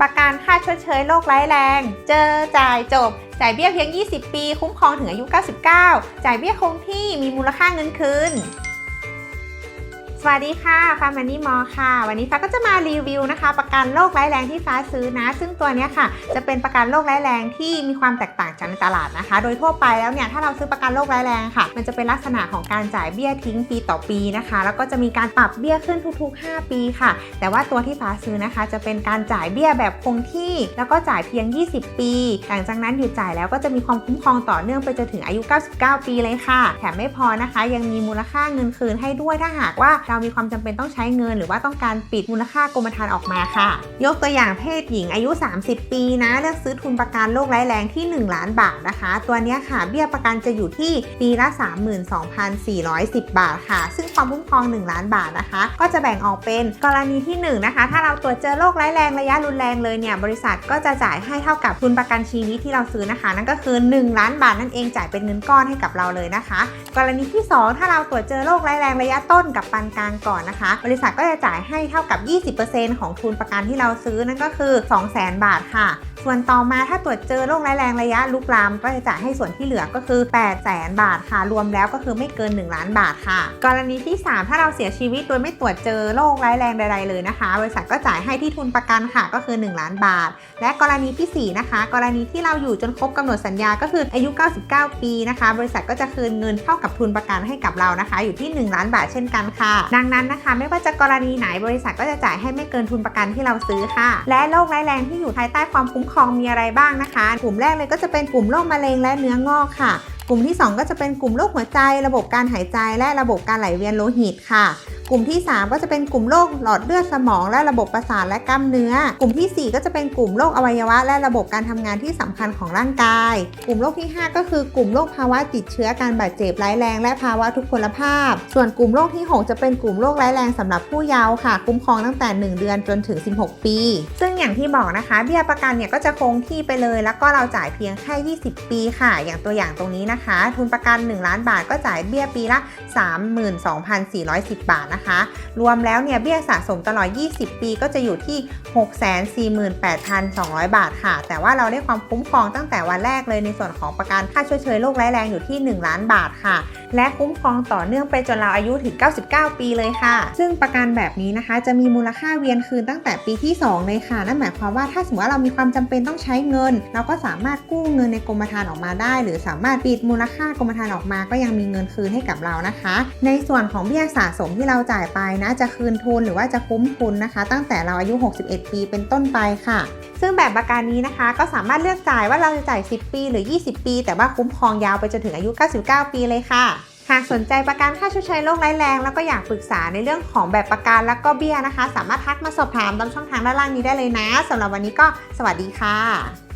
ประกันค่าชดเชยโรคร้ายแรง เจอจ่ายจบ จ่ายเบี้ยเพียง 20 ปี คุ้มครองถึงอายุ 99 จ่ายเบี้ยคงที่มีมูลค่าเงินคืน สวัสดีค่ะฟ้ามันนี่มอค่ะ วันนี้ฟ้าก็จะมารีวิวนะคะ ประกันโรคร้ายแรงที่ฟ้าซื้อนะ ซึ่งตัวนี้ค่ะ จะเป็นประกันโรคร้ายแรงที่มีความแตกต่างจากในตลาดนะคะ โดยทั่วไปแล้วเนี่ยถ้าเราซื้อประกันโรคร้ายแรงค่ะ มันจะเป็นลักษณะของการจ่ายเบี้ยทิ้งปีต่อปีนะคะ แล้วก็จะมีการปรับเบี้ยขึ้นทุก ๆ 5 ปีค่ะ แต่ว่าตัวที่ฟ้าซื้อนะคะ จะเป็นการจ่ายเบี้ยแบบคงที่ แล้วก็จ่ายเพียง 20 ปี หลังจากนั้นหยุดจ่ายแล้วก็จะมีความคุ้มครองต่อเนื่องไปจนถึงอายุ 99 ปีเลยค่ะ แถมไม่พอนะคะ ยังมีมูลค่าเงินคืนให้ด้วยถ้าหากว่าเรามีความจำเป็นต้องใช้เงิน หรือว่าต้องการปิดมูลค่ากรมธรรม์ออกมาค่ะ ยกตัวอย่างเพศหญิงอายุ 30 ปีนะเลือกซื้อทุนประกันโรคร้ายแรงที่ 1 ล้านบาทนะคะ ตัวนี้ค่ะเบี้ยประกันจะอยู่ที่ปีละ 32,410 บาทค่ะ ซึ่งความคุ้มครอง 1 ล้านบาทนะคะ ก็จะแบ่งออกเป็นกรณีที่ 1 นะคะ ถ้าเราตรวจเจอโรคร้ายแรงระยะรุนแรงเลยเนี่ยบริษัทก็จะจ่ายให้เท่ากับทุนประกันชีวิตที่เราซื้อนะคะ นั่นก็คือ 1 ล้านบาทนั่นเองจ่ายเป็นเงินก้อนให้กับเราเลยนะคะ กรณีที่ 2 ถ้าเราตรวจเจอโรคร้ายแรงระยะต้นกับปานกลางก่อนนะคะ บริษัทก็จะจ่ายให้เท่ากับ 20%ของทุนประกันที่เราซื้อนั่นก็คือ 200,000 บาทค่ะ ส่วนต่อมาถ้าตรวจเจอโรคร้ายแรงระยะลุกลาม ก็จะจ่ายให้ส่วนที่เหลือก็คือ8 0 0 0 0 0 บาทค่ะ รวมแล้วก็คือไม่เกิน 1 ล้านบาทค่ะ กรณีที่ 3 ถ้าเราเสียชีวิตโดยไม่ตรวจเจอโรคร้ายแรงใด ๆ เลยนะคะ บริษัทก็จ่ายให้ที่ทุนประกันค่ะก็คือ 1 ล้านบาท และกรณีที่ 4 นะคะ กรณีที่เราอยู่จนครบกำหนดสัญญาก็คืออายุ 99 ปีนะคะ บริษัทก็จะคืนเงินเท่ากับทุนประกันให้กับเรานะคะ อยู่ที่ 1 ล้านบาทเช่นกันค่ะดังนั้นนะคะ ไม่ว่าจะกรณีไหนบริษัทก็จะจ่ายให้ไม่เกินทุนประกันที่เราซื้อค่ะ และโรคร้ายแรงที่อยู่ภายใต้ความคุ้มครองมีอะไรบ้างนะคะ กลุ่มแรกเลยก็จะเป็นกลุ่มโรคมะเร็งและเนื้องอกค่ะ กลุ่มที่ 2 ก็จะเป็นกลุ่มโรคหัวใจ ระบบการหายใจ และระบบการไหลเวียนโลหิตค่ะ กลุ่มที่ 3 ก็จะเป็นกลุ่มโรคหลอดเลือดสมองและระบบประสาทและกล้ามเนื้อ กลุ่มทีสี่4 ก็จะเป็นกลุ่มโรคอวัยวะ และระบบการทำงานที่สำคัญของร่างกาย กลุ่มโรคที่ 5 ก็คือกลุ่มโรคภาวะติดเชื้อการบาดเจ็บร้ายแรง และภาวะทุพพลภาพ ส่วนกลุ่มโรคที่ 6 จะเป็นกลุ่มโรคร้ายแรงสำหรับผู้เยาว์ค่ะ คุ้มครองตั้งแต่ 1 เดือนจนถึง 16 ปี ซึ่ง อย่างที่บอกนะคะ เบี้ยประกันเนี่ยก็จะคงที่ไปเลย แล้วก็เราจ่ายเพียงแค่ 20 ปีค่ะ อย่างตัวอย่างตรงนี้นะคะ ทุนประกัน 1 ล้านบาทก็จ่ายเบี้ยปีละ 32,410 บาทนะคะ รวมแล้วเนี่ยเบี้ยสะสมตลอด 20 ปีก็จะอยู่ที่ 648,200 บาทค่ะ แต่ว่าเราได้ความคุ้มครองตั้งแต่วันแรกเลยในส่วนของประกันค่าชดเชยโรคร้ายแรงอยู่ที่ 1 ล้านบาทค่ะ และคุ้มครองต่อเนื่องไปจนเราอายุถึง 99 ปีเลยค่ะ ซึ่งประกันแบบนี้นะคะ จะมีมูลค่าเวียนคืนตั้งแต่ปีที่ 2 เลยค่ะนั่นหมายความว่าถ้าสมมติว่าเรามีความจำเป็นต้องใช้เงิน เราก็สามารถกู้เงินในกรมธรรม์ออกมาได้ หรือสามารถปิดมูลค่ากรมธรรม์ออกมา ก็ยังมีเงินคืนให้กับเรานะคะ ในส่วนของเบี้ยสะสมที่เราจ่ายไปนะจะคืนทุนหรือว่าจะคุ้มทุนนะคะ ตั้งแต่เราอายุ 61 ปีเป็นต้นไปค่ะ ซึ่งแบบประกันนี้นะคะ ก็สามารถเลือกจ่ายว่าเราจะจ่าย 10 ปี หรือ 20 ปี แต่ว่าคุ้มครองยาวไปจนถึงอายุ 99 ปีเลยค่ะ หากสนใจประกันค่าชดเชยโรคร้ายแรง แล้วก็อยากปรึกษาในเรื่องของแบบประกันแล้วก็เบี้ยนะคะ สามารถทักมาสอบถามตามช่องทางด้านล่างนี้ได้เลยนะสำหรับวันนี้ก็สวัสดีค่ะ